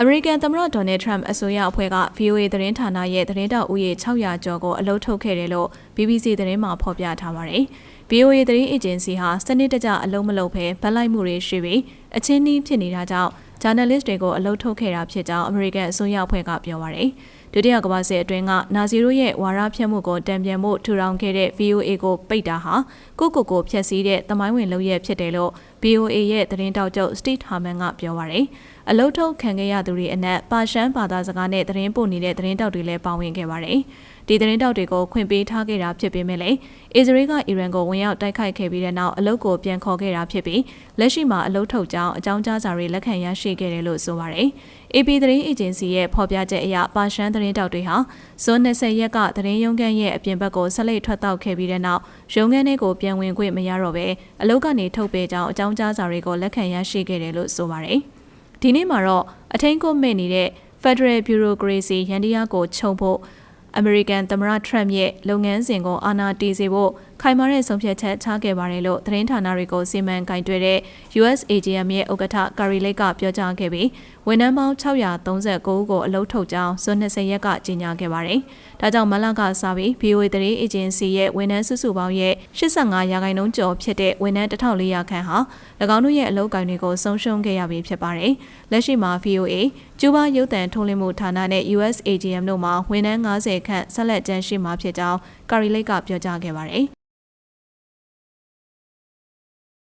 အမေရိကန်သမ္မတဒေါ်နယ်ထရမ့်အစိုးရအဖွဲ့က VOA သတင်းဌာနရဲ့သတင်းတောက်ဦးရေ600ကျော်ကိုအလုထုတ်ခဲ့တယ်လို့ BBC သတင်းမှာဖော်ပြထားပါတယ်။ VOA သတင်းအေဂျင်စီဟာစနစ်တကျအလုံးမလုံးပဲဗတ်လိုက်မှုတွေရှိပြီးအချင်းနှီးဖြစ်နေတာကြောင့် ဂျာနယ်လစ်တွေကိုအလုထုတ်ခဲ့တာဖြစ်ကြောင်းအမေရိကန်အစိုးရအဖွဲ့ကပြောပါတယ်။ဒုတိယကမ္ဘာစစ်အတွင်းကနာဇီတို့ရဲ့ဝါရဖြတ်မှုကိုတံပြန်မှုထူထောင်ခဲ့တဲ့ VOA ကိုပိတ်တာဟာကိုကိုကိုဖျက်ဆီးတဲ့သမိုင်းဝင်လုပ်ရက်ဖြစ်တယ်လို့ VOA ရဲ့သတင်းတောက်ချုပ် Steve Harman ကပြောပါတယ်။အလုထုတ်ခံခဲ့ရသူတွေအနက်ပါရှန်ဘာသာစကားနဲ့သတင်းပို့နေတဲ့သတင်းတောက်တွေလည်းပါဝင်ခဲ့ပါတယ်။ ဒီသတင်းတောက်တွေကိုခွင့်ပေးထားခဲ့တာဖြစ်ပေမဲ့လည်းအစ္စရေးကအီရန်ကိုဝင်ရောက်တိုက်ခိုက်ခဲ့ပြီးတဲ့နောက်အလုကိုပြန်ခေါ်ခဲ့တာဖြစ်ပြီးလက်ရှိမှာအလုထုတ်ကြောင်းအကြောင်းကြားစာတွေလက်ခံရရှိခဲ့တယ်လို့ဆိုပါတယ်။ AP သတင်းအေဂျင်စီရဲ့ဖော်ပြချက်အရပါရှန်သတင်းတောက်တွေဟာဇွန်20ရက်ကသတင်းရုံးခန်းရဲ့အပြင်ဘက်ကိုဆက်လက်ထွက်တောက်ခဲ့ပြီးတဲ့နောက်ရုံးခန်းထဲကိုပြန်ဝင်ခွင့်မရတော့ဘဲအလုကနေထုတ်ပေးကြောင်းအကြောင်းကြားစာတွေကိုလက်ခံရရှိခဲ့တယ်လို့ဆိုပါတယ်။ဒီနေ့မှာတော့အထင်းကိုမဲ့နေတဲ့ Federal Bureaucracy ရန်တရားကိုခြုံဖို့ အမေရိကန်သမ္မတထရမ့်ရဲ့လုပ်ငန်းစဉ်ကိုအာဏာတည်စေဖို့ခိုင်မာတဲ့ဆုံးဖြတ်ချက်ချခဲ့ပါတယ်လို့သတင်းဌာနတွေကိုစီမံကင်တွယ်တဲ့ USAGM ရဲ့ဥက္ကဋ္ဌကာရီလိတ်ကပြောကြားခဲ့ပြီးဝန်ထမ်းပေါင်း639ဦးကိုအလုပ်ထုတ်ကြောင်းဇွန်20ရက်ကကြေညာခဲ့ပါတယ်။ဒါကြောင့်မလကစားပြီး VOA သတင်းအေဂျင်စီရဲ့ဝန်ထမ်းစုစုပေါင်းရဲ့85ရာခိုင်နှုန်းကျော်ဖြစ်တဲ့ဝန်ထမ်း1400ခန့်ဟာ၎င်းတို့ရဲ့အလုပ်ကိုင်တွေကိုဆုံးရှုံးခဲ့ရပြီဖြစ်ပါတယ်။လက်ရှိမှာ VOA ကျူးဘာရုပ်သံထုတ်လွှင့်မှုဌာနနဲ့ USAGM တို့မှာဝန်ထမ်း90ခန့်ဆက်လက်ကျန်းရှိမှာဖြစ်ကြောင်းကာရီလိတ်ကပြောကြားခဲ့ပါတယ်။